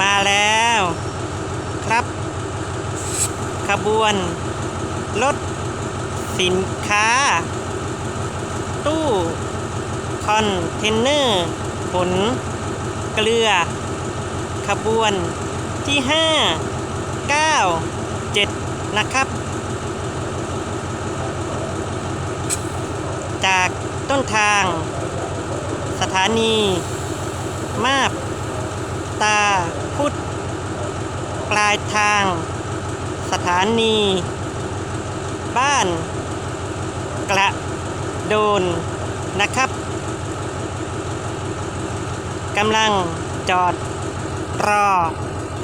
มาแล้วครับ ขบวน รถ สินค้า ตู้ คอนเทนเนอร์ขนเกลือ ขบวนที่ 5 9 7 นะครับ จากต้นทาง สถานี มาบ ตา พุทธปลายทาง สถานี บ้าน กระโดนนะครับกำลังจอดรอ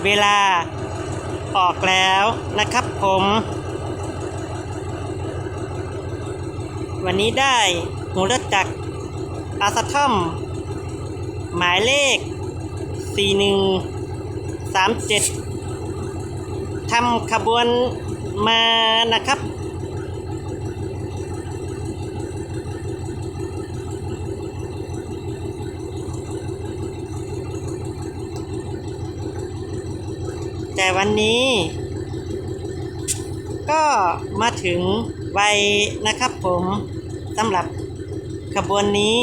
เวลา ออกแล้วนะครับผม วันนี้ได้หูรถจักรอาสทอม หมายเลข 4137ทำขบวนมานะครับ แต่วันนี้ ก็มาถึงวัยนะครับผมสำหรับขบวนนี้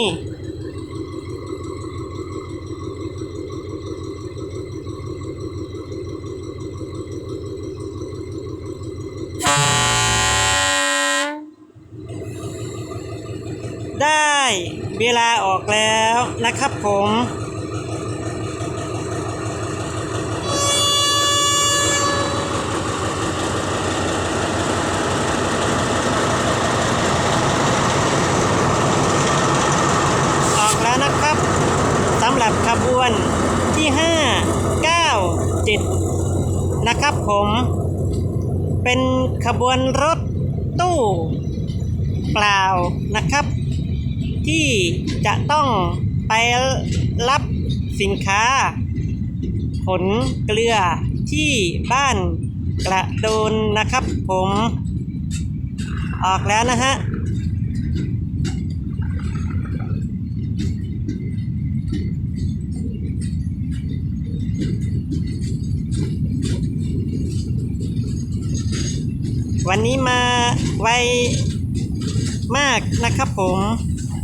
ได้เวลาออกแล้วนะครับผมออกแล้วนะครับสำหรับขบวนที่ 5 9 7 นะครับผม เป็นขบวนรถตู้เปล่านะครับ ที่จะต้องไปรับสินค้าขนเกลือที่บ้านกระโดนนะครับผม ออกแล้วนะฮะวันนี้มาไวมากนะครับผม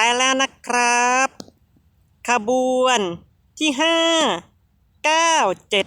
ไปแล้วนะครับ ขบวนที่ห้าเก้าเจ็ด